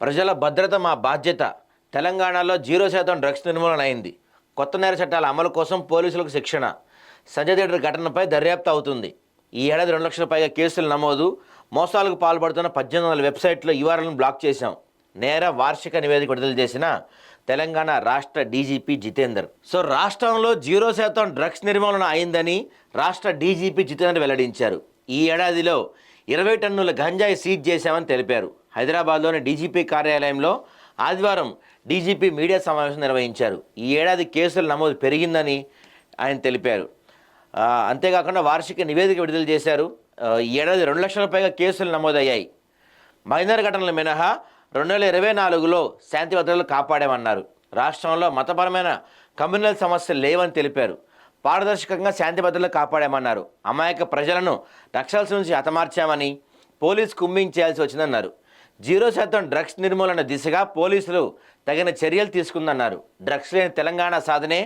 ప్రజల భద్రత మా బాధ్యత. తెలంగాణలో జీరో శాతం డ్రగ్స్ నిర్మూలన అయింది. కొత్త నేర చట్టాల అమలు కోసం పోలీసులకు శిక్షణ. సంజయ్ థియేటర్ ఘటనపై దర్యాప్తు అవుతుంది. ఈ ఏడాది రెండు లక్షల పైగా కేసులు నమోదు మోసాలకు పాల్పడుతున్న పద్దెనిమిది వందల వెబ్సైట్లో యూఆర్ఎల్ను బ్లాక్ చేశాం. నేర వార్షిక నివేదిక విడుదల చేసిన తెలంగాణ రాష్ట్ర డీజీపీ జితేందర్. సో రాష్ట్రంలో జీరో శాతం డ్రగ్స్ నిర్మూలన అయిందని రాష్ట్ర డీజీపీ జితేందర్ వెల్లడించారు. ఈ ఏడాదిలో ఇరవై టన్నుల గంజాయి సీజ్ చేశామని తెలిపారు. హైదరాబాద్లోని డీజీపీ కార్యాలయంలో ఆదివారం డీజీపీ మీడియా సమావేశం నిర్వహించారు. ఈ ఏడాది కేసుల నమోదు పెరిగిందని ఆయన తెలిపారు. అంతేకాకుండా వార్షిక నివేదిక విడుదల చేశారు. ఈ ఏడాది రెండు లక్షల పైగా కేసులు నమోదయ్యాయి. మైనర్ ఘటనలు మినహా రెండు వేల ఇరవై నాలుగులో శాంతి భద్రతలు కాపాడామన్నారు. రాష్ట్రంలో మతపరమైన కమ్యూనల్ సమస్యలు లేవని తెలిపారు. పారదర్శకంగా శాంతి భద్రతలు కాపాడామన్నారు. అమాయక ప్రజలను నక్సల్స్ నుంచి హతమార్చామని పోలీస్ కుమ్మింగ్ చేయాల్సి వచ్చిందన్నారు. జీరో శాతం డ్రగ్స్ నిర్మూలన దిశగా పోలీసులు తగిన చర్యలు తీసుకుందన్నారు. డ్రగ్స్ లేని తెలంగాణ సాధనే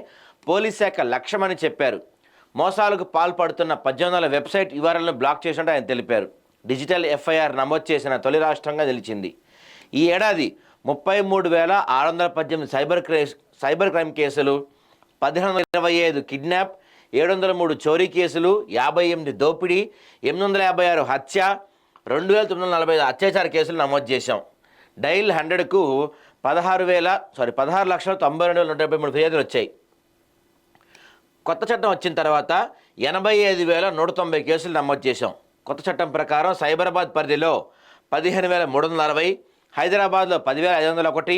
పోలీస్ శాఖ లక్ష్యమని చెప్పారు. మోసాలకు పాల్పడుతున్న పద్దెనిమిది వందల వెబ్సైట్ వివరాలను బ్లాక్ చేసినట్టు ఆయన తెలిపారు. డిజిటల్ ఎఫ్ఐఆర్ నమోదు చేసిన తొలి రాష్ట్రంగా నిలిచింది. ఈ ఏడాది ముప్పై మూడు వేల ఆరు వందల పద్దెనిమిది సైబర్ క్రైమ్ సైబర్ క్రైమ్ కేసులు పదిహేను వందల ఇరవై ఐదు కిడ్నాప్ ఏడు వందల మూడు చోరీ కేసులు యాభై ఎనిమిది దోపిడీ ఎనిమిది వందల యాభై ఆరు హత్య రెండు వేల తొమ్మిది వందల నలభై ఐదు అత్యాచార కేసులు నమోదు చేశాం. డైల్ హండ్రెడ్కు పదహారు వేల సారీ పదహారు లక్షల తొంభై రెండు వేల నూట డెబ్బై మూడు ఫిర్యాదులు వచ్చాయి. కొత్త చట్టం వచ్చిన తర్వాత ఎనభై ఐదు వేల నూట తొంభై కేసులు నమోదు చేశాం. కొత్త చట్టం ప్రకారం సైబరాబాద్ పరిధిలో పదిహేను వేల మూడు వందల అరవై హైదరాబాద్లో పదివేల ఐదు వందల ఒకటి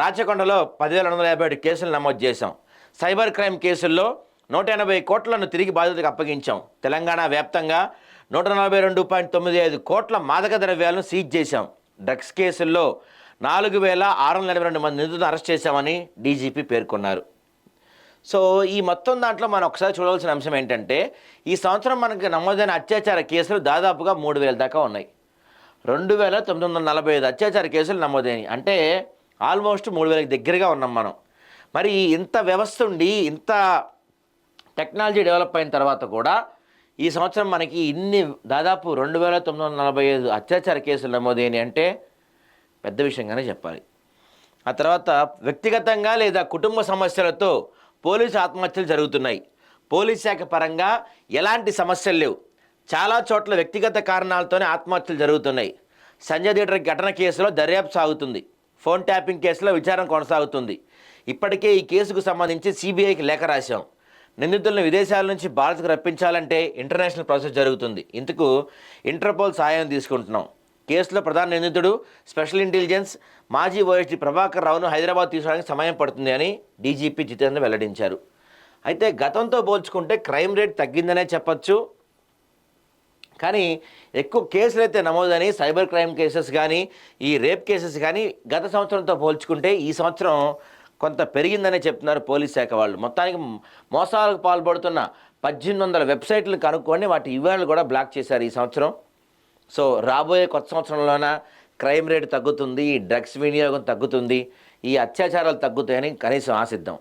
రాచకొండలో పదివేల రెండు వందల యాభై ఏడు కేసులు నమోదు చేశాం. సైబర్ క్రైమ్ కేసుల్లో నూట ఎనభై కోట్లను తిరిగి బాధితులకు అప్పగించాం. తెలంగాణ వ్యాప్తంగా నూట నలభై రెండు పాయింట్ తొమ్మిది ఐదు కోట్ల మాదక ద్రవ్యాలను సీజ్ చేశాం. డ్రగ్స్ కేసుల్లో నాలుగు వేల ఆరు వందల ఎనభై రెండు మంది నిందితులను అరెస్ట్ చేశామని డీజీపీ పేర్కొన్నారు. సో ఈ మొత్తం దాంట్లో మనం ఒకసారి చూడవలసిన అంశం ఏంటంటే ఈ సంవత్సరం మనకి నమోదైన అత్యాచార కేసులు దాదాపుగా మూడు వేల దాకా ఉన్నాయి. రెండు వేల తొమ్మిది వందల నలభై ఐదు అత్యాచార కేసులు నమోదైనవి అంటే ఆల్మోస్ట్ మూడు వేలకు దగ్గరగా ఉన్నాం మనం. మరి ఇంత వ్యవస్థ ఉండి ఇంత టెక్నాలజీ డెవలప్ అయిన తర్వాత కూడా ఈ సంవత్సరం మనకి ఇన్ని దాదాపు రెండు వేల తొమ్మిది వందల నలభై ఐదు అత్యాచార కేసులు నమోదైనవి అంటే పెద్ద విషయంగానే చెప్పాలి. ఆ తర్వాత వ్యక్తిగతంగా లేదా కుటుంబ సమస్యలతో పోలీసు ఆత్మహత్యలు జరుగుతున్నాయి. పోలీస్ శాఖ పరంగా ఎలాంటి సమస్యలు లేవు. చాలా చోట్ల వ్యక్తిగత కారణాలతోనే ఆత్మహత్యలు జరుగుతున్నాయి. సంజయ్ థియేటర్ ఘటన కేసులో దర్యాప్తు సాగుతుంది. ఫోన్ ట్యాపింగ్ కేసులో విచారణ కొనసాగుతుంది. ఇప్పటికే ఈ కేసుకు సంబంధించి సిబిఐకి లేఖ రాశాం. నిందితులను విదేశాల నుంచి భారత్కు రప్పించాలంటే ఇంటర్నేషనల్ ప్రాసెస్ జరుగుతుంది. ఇందుకు ఇంటర్పోల్ సహాయం తీసుకుంటున్నాం. కేసులో ప్రధాన నిందితుడు స్పెషల్ ఇంటెలిజెన్స్ మాజీ ఓఎస్డీ ప్రభాకర్ రావును హైదరాబాద్ తీసుకోవడానికి సమయం పడుతుంది అని డీజీపీ జితేంద్ర వెల్లడించారు. అయితే గతంతో పోల్చుకుంటే క్రైమ్ రేట్ తగ్గిందనే చెప్పచ్చు. కానీ ఎక్కువ కేసులు అయితే నమోదని సైబర్ క్రైమ్ కేసెస్ కానీ ఈ రేప్ కేసెస్ కానీ గత సంవత్సరంతో పోల్చుకుంటే ఈ సంవత్సరం కొంత పెరిగిందనే చెప్తున్నారు పోలీస్ శాఖ వాళ్ళు. మొత్తానికి మోసాలకు పాల్పడుతున్న పద్దెనిమిది వందల వెబ్సైట్లు కనుక్కొని వాటి వివరాలు కూడా బ్లాక్ చేశారు ఈ సంవత్సరం. సో రాబోయే కొత్త సంవత్సరంలోన క్రైమ్ రేటు తగ్గుతుంది ఈ డ్రగ్స్ వినియోగం తగ్గుతుంది ఈ అత్యాచారాలు తగ్గుతాయని కనీసం ఆశిద్దాం.